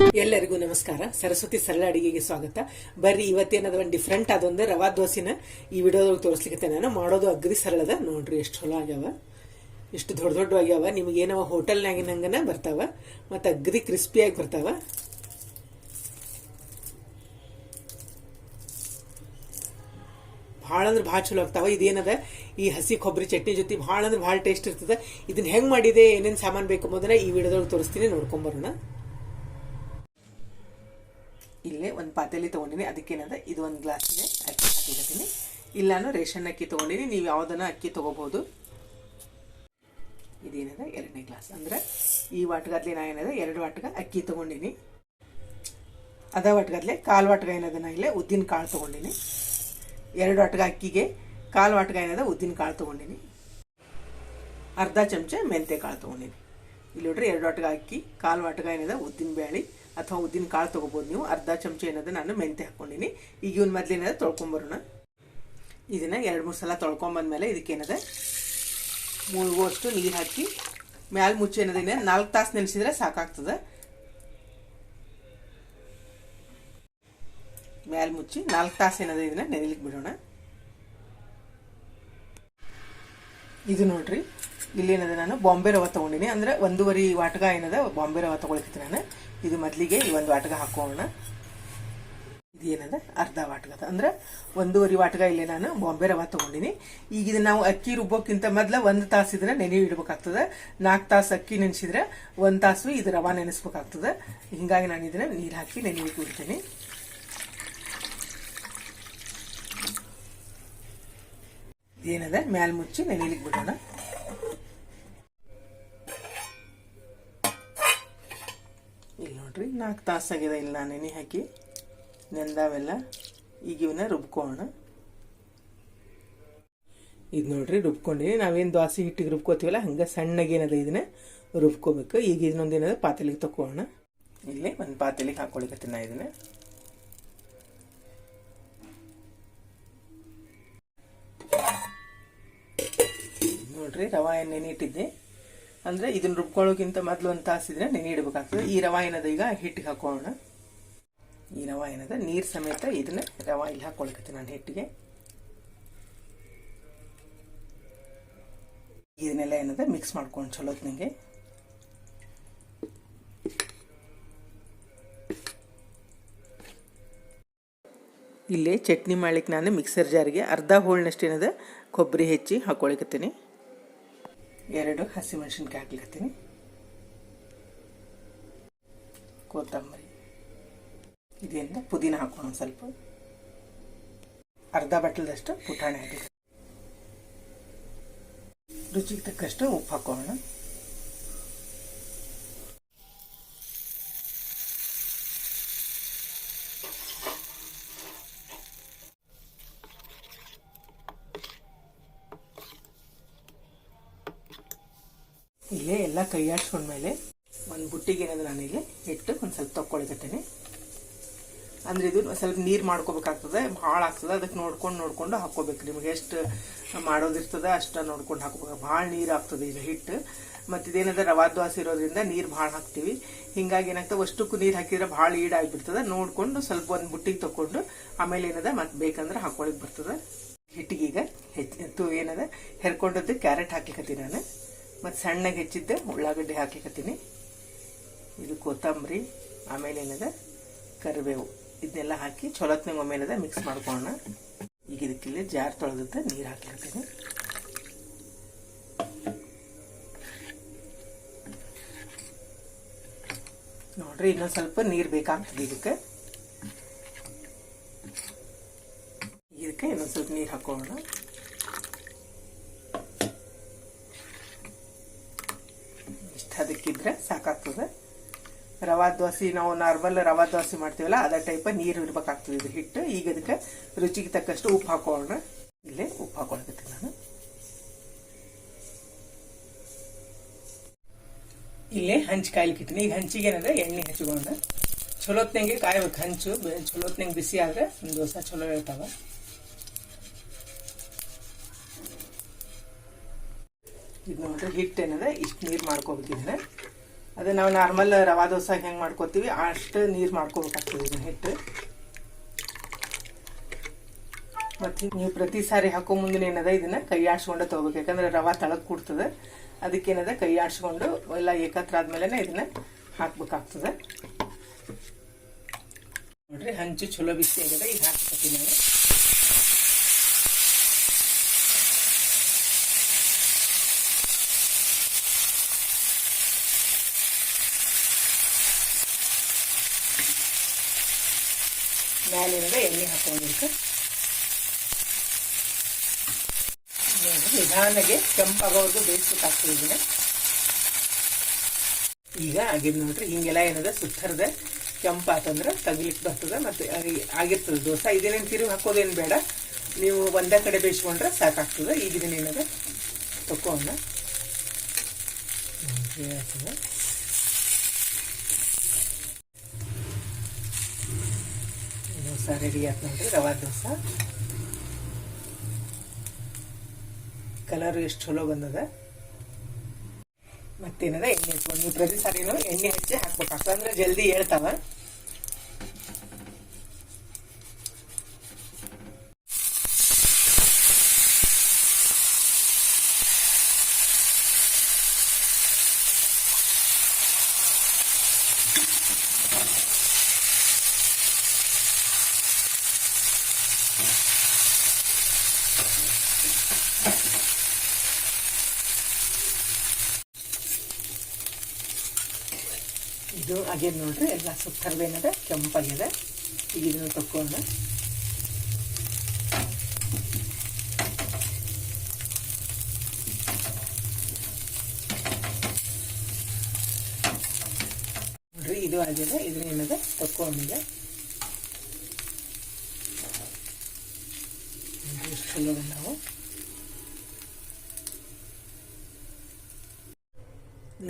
ಎಲ್ಲರಿಗೂ ನಮಸ್ಕಾರ. ಸರಸ್ವತಿ ಸರಳ ಅಡಿಗೆಗೆ ಸ್ವಾಗತ. ಬರ್ರಿ ಇವತ್ತೇನದ ಒಂದು ಡಿಫ್ರೆಂಟ್ ಅದೊಂದು ರವಾ ದೋಸೆನ ಈ ವಿಡಿಯೋದೊಳಗೆ ತೋರಿಸ್ಲಿಕ್ಕೆ ನಾನು ಮಾಡೋದು ಅಗ್ರಿ ಸರಳದ. ನೋಡ್ರಿ, ಎಷ್ಟು ಚಲೋ ಆಗ್ಯಾವ. ಎಷ್ಟು ದೊಡ್ಡ ದೊಡ್ಡ ಆಗ್ಯಾವ. ನಿಮಗೆ ಏನವ ಹೋಟೆಲ್ನಾಗಿನಂಗನ ಬರ್ತಾವ. ಮತ್ತು ಅಗ್ರಿ ಕ್ರಿಸ್ಪಿಯಾಗಿ ಬರ್ತಾವ. ಭಾಳ ಅಂದ್ರೆ ಭಾಳ ಚಲೋ ಆಗ್ತಾವ. ಇದೇನದ? ಈ ಹಸಿ ಕೊಬ್ಬರಿ ಚಟ್ನಿ ಜೊತೆ ಭಾಳ ಅಂದ್ರೆ ಭಾಳ ಟೇಸ್ಟ್ ಇರ್ತದೆ. ಇದನ್ನ ಹೆಂಗೆ ಮಾಡಿದೆ? ಏನೇನು ಸಾಮಾನು ಬೇಕು ಮೊದಲ ಈ ವಿಡಿಯೋದೊಳಗೆ ತೋರಿಸ್ತೀನಿ. ನೋಡ್ಕೊಂಬರೋಣ ಇಲ್ಲೇ ಒಂದು ಪಾತ್ರೆಯಲ್ಲಿ ತೊಗೊಂಡಿನಿ. ಅದಕ್ಕೇನಂದ್ರೆ ಇದು ಒಂದು ಗ್ಲಾಸಿಗೆ ಅಕ್ಕಿ ಹಾಕಿರ್ತೀನಿ ಇಲ್ಲಾನು ರೇಷನ್ ಅಕ್ಕಿ ತೊಗೊಂಡಿನಿ. ನೀವು ಯಾವುದನ್ನ ಅಕ್ಕಿ ತೊಗೋಬೋದು ಇದೇನದ ಎರಡನೇ ಗ್ಲಾಸ್. ಅಂದ್ರೆ ಈ ವಾಟ್ಗದ್ಲೆ ನಾ ಏನದ ಎರಡು ವಾಟ್ಗ ಅಕ್ಕಿ ತೊಗೊಂಡಿನಿ. ಅದ ವಾಟ್ಗದ್ಲೆ ಕಾಲು ವಾಟ್ಗ ಏನದ ನಾ ಇಲ್ಲೇ ಉದ್ದಿನ ಕಾಳು ತೊಗೊಂಡಿನಿ. ಎರಡು ವಾಟ್ಗ ಅಕ್ಕಿಗೆ ಕಾಲು ವಾಟ್ಗ ಏನದ ಉದ್ದಿನ ಕಾಳು ತೊಗೊಂಡಿನಿ. ಅರ್ಧ ಚಮಚ ಮೆಂತೆ ಕಾಳು ತೊಗೊಂಡಿನಿ. ಇಲ್ಲಿ ನೋಡ್ರಿ ಎರಡು ವಾಟ್ಗ ಅಕ್ಕಿ, ಕಾಲು ವಾಟ್ಗ ಏನದ ಉದ್ದಿನ ಬೇಳೆ ಅಥವಾ ಉದ್ದಿನ ಕಾಳು ತೊಗೋಬೋದು ನೀವು. ಅರ್ಧ ಚಮಚ ಏನದ ನಾನು ಮೆಂತೆ ಹಾಕ್ಕೊಂಡಿನಿ. ಈಗ ಇವನ್ ಮೊದ್ಲೇನದ ತೊಳ್ಕೊಂಬರೋಣ. ಇದನ್ನು ಎರಡು ಮೂರು ಸಲ ತೊಳ್ಕೊಂಬಂದ್ಮೇಲೆ ಇದಕ್ಕೇನದ ಮುಳುಗುವಷ್ಟು ನೀರು ಹಾಕಿ, ಮ್ಯಾಲ ಮುಚ್ಚಿ ಏನದೇನೆ ನಾಲ್ಕು ತಾಸು ನೆನೆಸಿದ್ರೆ ಸಾಕಾಗ್ತದೆ. ಮ್ಯಾಲ ಮುಚ್ಚಿ ನಾಲ್ಕು ತಾಸು ಏನದ ಇದನ್ನ ನೆನೆಲಿಕ್ಕೆ ಬಿಡೋಣ. ಇದು ನೋಡ್ರಿ. ಇಲ್ಲಿ ಏನದ ನಾನು ಬಾಂಬೆ ರವ ತೊಗೊಂಡಿನಿ. ಅಂದ್ರೆ ಒಂದೂವರೆ ವಾಟಗ ಏನದ, ಬಾಂಬೆ ರವ ತೊಗೊಳಕತ್ತೀನಿ ನಾನು. ಇದು ಮೊದಲಿಗೆ ಈ ಒಂದು ವಾಟಗ ಹಾಕೋಣ. ಇದು ಏನದ? ಅರ್ಧ ವಾಟಗದ ಅಂದ್ರೆ ಒಂದೂವರೆ ವಾಟಗ ಇಲ್ಲಿ ನಾನು ಬಾಂಬೆ ರವ ತೊಗೊಂಡಿನಿ. ಈಗ ಇದನ್ನ ನಾವು ಅಕ್ಕಿ ರುಬ್ಬೋಕ್ಕಿಂತ ಮೊದ್ಲ ಒಂದು ತಾಸು ಇದನ್ನ ನೆನೆ ಇಡ್ಬೇಕಾಗ್ತದೆ. ನಾಲ್ಕು ತಾಸು ಅಕ್ಕಿ ನೆನೆಸಿದ್ರೆ ಒಂದು ತಾಸು ಇದು ರವ ನೆನೆಸ್ಬೇಕಾಗ್ತದೆ. ಹಿಂಗಾಗಿ ನಾನು ಇದನ್ನ ನೀರು ಹಾಕಿ ನೆನೆ ಇಟ್ಬಿಡ್ತೀನಿ ಏನದ? ಮ್ಯಾಲ್ ಮುಚ್ಚಿ ನೆನೆಲಿಕ್ಕೆ ಬಿಡೋಣ ಇಲ್ಲಿ ನೋಡ್ರಿ. ನಾಲ್ಕು ತಾಸಾಗಿದೆ ಇಲ್ಲ ನಾನು ಹಾಕಿ. ನೆಂದಾವೆಲ್ಲ. ಈಗ ಇವನ್ನ ರುಬ್ಕೋಣ ಇದು ನೋಡ್ರಿ ರುಬ್ಕೊಂಡಿನಿ ನಾವೇನು ದೋಸೆ ಹಿಟ್ಟಿಗೆ ರುಬ್ಕೋತೀವಲ್ಲ, ಹಂಗೆ ಸಣ್ಣಗೆ ಏನದ ಇದನ್ನ ರುಬ್ಕೋಬೇಕು. ಈಗ ಇದನ್ನೊಂದು ಏನದ ಪಾತ್ರೆಲಿಗೆ ತಕ್ಕೋಣ ಇಲ್ಲಿ ಒಂದು ಪಾತ್ರೆಲಿಗೆ ಹಾಕೊಳಿಕತ್ತೀನಿ ನಾ ಇದನ್ನ. ನೋಡ್ರಿ, ರವಾ ನೆನೆ ಇಟ್ಟಿದ್ದೆ. ಅಂದ್ರೆ ಇದನ್ನ ರುಬ್ಕೊಳ್ಳೋಕ್ಕಿಂತ ಮೊದಲು ಒಂದು ತಾಸಿದ್ರೆ ನೆನೆ ಇಡಬೇಕಾಗ್ತದೆ ಈ ರವಾ ಏನದ ಈಗ ಹಿಟ್ಟಿಗೆ ಹಾಕೋಣ ಈ ರವಾ ಏನದ ನೀರು ಸಮೇತ ಇದನ್ನ ರವಾ ಇಲ್ಲಿ ಹಾಕೊಳಕತ್ತೀನಿ ನಾನು ಹಿಟ್ಟಿಗೆ. ಇದನ್ನೆಲ್ಲ ಏನದ? ಮಿಕ್ಸ್ ಮಾಡ್ಕೊಂಡು ಚಲೋತ್ ನನಗೆ ಇಲ್ಲಿ ಚಟ್ನಿ ಮಾಡ್ಲಿಕ್ಕೆ ನಾನು ಮಿಕ್ಸರ್ ಜಾರಿಗೆ ಅರ್ಧ ಹೋಳಿನಷ್ಟು ಏನದ? ಕೊಬ್ಬರಿ ಹೆಚ್ಚಿ ಹಾಕೊಳಕತ್ತೀನಿ. ಎರಡು ಹಸಿಮೆಣಸಿನ್ಕಾಯಿ ಹಾಕ್ಲಿಕತ್ತೀನಿ. ಕೊತ್ತಂಬರಿ. ಇದರಿಂದ ಪುದೀನ ಹಾಕೋಣ ಒಂದು ಸ್ವಲ್ಪ. ಅರ್ಧ ಬಟ್ಲದಷ್ಟು ಪುಟಾಣಿ ಹಾಕಿ ರುಚಿಗೆ ತಕ್ಕಷ್ಟು ಉಪ್ಪು ಹಾಕೋಣ ಇಲ್ಲೇ ಎಲ್ಲ ಕೈ ಆಡ್ಸ್ಕೊಂಡ್ಮೇಲೆ ಒಂದು ಬುಟ್ಟಿಗೆ ಏನಾದರೂ ನಾನು ಇಲ್ಲಿ ಇಟ್ಟು ಒಂದು ಸ್ವಲ್ಪ ತಕ್ಕೊಳಿಕತ್ತೇನೆ. ಅಂದ್ರೆ ಇದು ಸ್ವಲ್ಪ ನೀರು ಮಾಡ್ಕೋಬೇಕಾಗ್ತದೆ, ಭಾಳ ಆಗ್ತದೆ. ಅದಕ್ಕೆ ನೋಡ್ಕೊಂಡು ನೋಡ್ಕೊಂಡು ಹಾಕೋಬೇಕು ನಿಮಗೆ ಎಷ್ಟು ಮಾಡೋದಿರ್ತದೆ ಅಷ್ಟು ನೋಡ್ಕೊಂಡು ಹಾಕೋಬೇಕು ಭಾಳ ನೀರು ಆಗ್ತದೆ ಇದು ಹಿಟ್ಟು. ಮತ್ತು ಇದೇನದ ರವಾ ದ್ವಾಸ ಇರೋದ್ರಿಂದ ನೀರು ಭಾಳ ಹಾಕ್ತೀವಿ. ಹಿಂಗಾಗಿ ಏನಾಗ್ತದೆ, ಅಷ್ಟಕ್ಕೂ ನೀರು ಹಾಕಿದ್ರೆ ಭಾಳ ಈಡಾಗಿಬಿಡ್ತದೆ. ನೋಡಿಕೊಂಡು ಸ್ವಲ್ಪ ಒಂದು ಬುಟ್ಟಿಗೆ ತೊಗೊಂಡು ಆಮೇಲೆ ಏನದ ಮತ್ತೆ ಬೇಕಂದ್ರೆ ಹಾಕೊಳಕ್ಕೆ ಬರ್ತದೆ. ಹಿಟ್ಟಿಗೆ ಈಗ ಹೆಚ್ಚು ಏನದ, ಹೆರ್ಕೊಂಡದ್ದು ಕ್ಯಾರೆಟ್ ಹಾಕ್ಲಿಕತ್ತೀನಿ ನಾನು. ಮತ್ತು ಸಣ್ಣಗೆ ಹೆಚ್ಚಿದ್ದೆ, ಉಳ್ಳಾಗಡ್ಡೆ ಹಾಕಿಕತ್ತೀನಿ. ಇದು ಕೊತ್ತಂಬರಿ, ಆಮೇಲೆ ಏನದ? ಕರಿಬೇವು. ಇದನ್ನೆಲ್ಲ ಹಾಕಿ ಚೊಲತ್ನಂಗೆ ಒಮ್ಮೆ ಏನದ? ಮಿಕ್ಸ್ ಮಾಡ್ಕೊಳ್ಳೋಣ ಈಗ ಇದಕ್ಕಿಲ್ಲಿ ಜಾರ್ ತೊಳೆದತ್ತ ನೀರು ಹಾಕಿರ್ತೀನಿ ನೋಡ್ರಿ, ಇನ್ನೊಂದು ಸ್ವಲ್ಪ ನೀರು ಬೇಕಾಗ್ತದೆ ಇದಕ್ಕೆ. ಇದಕ್ಕೆ ಇನ್ನೊಂದು ಸ್ವಲ್ಪ ನೀರು ಹಾಕೋಣ ಇಷ್ಟ ಅದಕ್ಕಿದ್ರೆ ಸಾಕಾಗ್ತದೆ. ರವಾ ದೋಸೆ, ನಾವು ನಾರ್ಮಲ್ ರವಾ ದೋಸೆ ಮಾಡ್ತೀವಲ್ಲ, ಅದ ಟೈಪ್ ನೀರು ಇರ್ಬೇಕಾಗ್ತದೆ ಇದು ಹಿಟ್ಟು. ಈಗ ಅದಕ್ಕೆ ರುಚಿಗೆ ತಕ್ಕಷ್ಟು ಉಪ್ಪು ಹಾಕೋಣ. ಇಲ್ಲೇ ಉಪ್ಪು ಹಾಕೊಳ್ಬೇಕು ನಾನು. ಇಲ್ಲೇ ಹಂಚು ಕಾಯ್ಲಿಕ್ಕಿಟ್ಟಿನಿ ಈಗ ಹಂಚಿಗೆ ಏನಂದ್ರೆ ಎಣ್ಣೆ ಹಚ್ಕೊಂಡ ಚಲೋತ್ನಂಗೆ ಕಾಯ್ಬೇಕು. ಹಂಚು ಚಲೋತ್ನಂಗೆ ಬಿಸಿ ಆದ್ರೆ ದೋಸೆ ಚಲೋ ಇರ್ತಾವ. ಇದು ನೋಡ್ರಿ ಹಿಟ್ಟು ಏನದ ಇಷ್ಟು ನೀರು ಮಾಡ್ಕೋಬೇಕಿದ್ರೆ ಅದೇ ನಾವು ನಾರ್ಮಲ್ ರವಾ ದೋಸೆ ಹೆಂಗೆ ಮಾಡ್ಕೋತೀವಿ. ಅಷ್ಟು ನೀರು ಮಾಡ್ಕೋಬೇಕಾಗ್ತದೆ ಇದನ್ನ ಹಿಟ್ಟು. ಮತ್ತು ನೀವು ಪ್ರತಿ ಸಾರಿ ಹಾಕೋ ಮುಂದಿನ ಏನದ ಇದನ್ನ ಕೈ ಆಡ್ಸ್ಕೊಂಡು ತಗೋಬೇಕು. ಯಾಕಂದ್ರೆ ರವಾ ತಳಕ್ ಕೂಡ್ತದೆ. ಅದಕ್ಕೇನದ ಕೈ ಆಡ್ಸ್ಕೊಂಡು ಎಲ್ಲ ಏಕತ್ರ ಆದ್ಮೇಲೆ ಇದನ್ನ ಹಾಕ್ಬೇಕಾಗ್ತದೆ. ನೋಡ್ರಿ ಹಂಚು ಚಲೋ ಬಿಸಿ ಆಗಿದೆ. ಈಗ ಹಾಕ್ತೀನಿ ನಾನು. ಮ್ಯಾಲಿನದ ಎಣ್ಣೆ ಹಾಕೊಂಡಿರ್ತು ನಿಧಾನಗೆ ಕೆಂಪಾಗೋವರೆಗೂ ಬೇಯಿಸ್ಬೇಕಾಗ್ತದೆ ಹಾಕ್ತಿದ್ದೀನಿ ಈಗ ಆಗಿದ್ ನೋಡ್ರಿ, ಹಿಂಗೆಲ್ಲ ಏನದ, ಸುತ್ತರದ ಕೆಂಪಾತಂದ್ರೆ ತಗಲಿಕ್ಕೆ ಬರ್ತದೆ ಮತ್ತೆ ಆಗಿ- ಆಗಿರ್ತದೆ ದೋಸೆ. ಇದೇನೇನು ತಿರುಗಿ ಹಾಕೋದೇನು ಬೇಡ. ನೀವು ಒಂದೇ ಕಡೆ ಬೇಯಿಸ್ಕೊಂಡ್ರೆ ಸಾಕಾಗ್ತದೆ. ಈಗ ಇದನ್ನ ಏನದ ತಕ್ಕೋಣ ನೋಡ್ರಿ ಆಯ್ತದ. ದೋಸೆ ರೆಡಿ ಆಯ್ತು ನೋಡ್ರಿ ರವಾ ದೋಸೆ. ಕಲರ್ ಎಷ್ಟು ಚಲೋ ಬಂದದ? ಮತ್ತೇನದ ಎಣ್ಣೆ ನೀವು ಪ್ರತಿ ಸಾರಿನೂ ಎಣ್ಣೆ ಹಚ್ಚಿ ಹಾಕ್ಬೇಕು. ಅಂದ್ರೆ ಜಲ್ದಿ ಹೇಳ್ತಾವ. ಇದು ಆಗ್ಯದ ನೋಡ್ರಿ, ಎಲ್ಲ ಸುತ್ತರ್ದೇನದ ಕೆಂಪಾಗ್ಯದ ಈಗ ಇದನ್ನು ತಕ್ಕೊಂಡು ನೋಡ್ರಿ, ಇದು ಆಗಿದೆ, ಇದನ್ನ ಏನದ, ತಕ್ಕೊಂಡಿದೆ. ಚಲೋ ನಾವು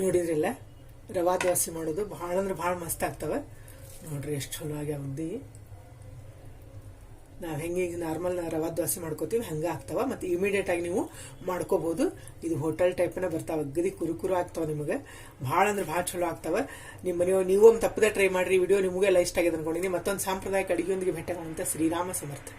ನೋಡಿದ್ರಲ್ಲ? ರವಾ ದೋಸೆ ಮಾಡೋದು ಭಾಳ ಅಂದ್ರೆ ಭಾಳ ಮಸ್ತ್ ಆಗ್ತವೆ. ನೋಡ್ರಿ ಎಷ್ಟು ಚಲೋ ಆಗ್ಯಾವ ಉದ್ದಿ ನಾವು ಹೆಂಗೆ ಈಗ ನಾರ್ಮಲ್ ರವಾ ದೋಸೆ ಮಾಡ್ಕೋತೀವಿ, ಹಂಗೆ ಆಗ್ತಾವ. ಮತ್ತು ಇಮಿಡಿಯೇಟ್ ಆಗಿ ನೀವು ಮಾಡ್ಕೋಬಹುದು ಇದು ಹೋಟೆಲ್ ಟೈಪ್ನ ಬರ್ತಾವೆ, ಅಗದಿ ಕುರುಕುರು ಆಗ್ತಾವ ನಿಮಗೆ. ಭಾಳ ಅಂದ್ರೆ ಭಾಳ ಚಲೋ ಆಗ್ತಾವ. ನಿಮ್ಮ ನೀವು ಒಂದು ತಪ್ಪದೆ ಟ್ರೈ ಮಾಡಿರಿ ವಿಡಿಯೋ ನಿಮಗೆಲ್ಲ ಇಷ್ಟ ಆಗಿದೆ ಅನ್ಕೊಂಡಿನಿ. ಮತ್ತೊಂದು ಸಾಂಪ್ರದಾಯಿಕ ಅಡುಗೆಯೊಂದಿಗೆ ಭೇಟಿಯಾಗೋಣ ಶ್ರೀರಾಮ ಸಮರ್ಥ.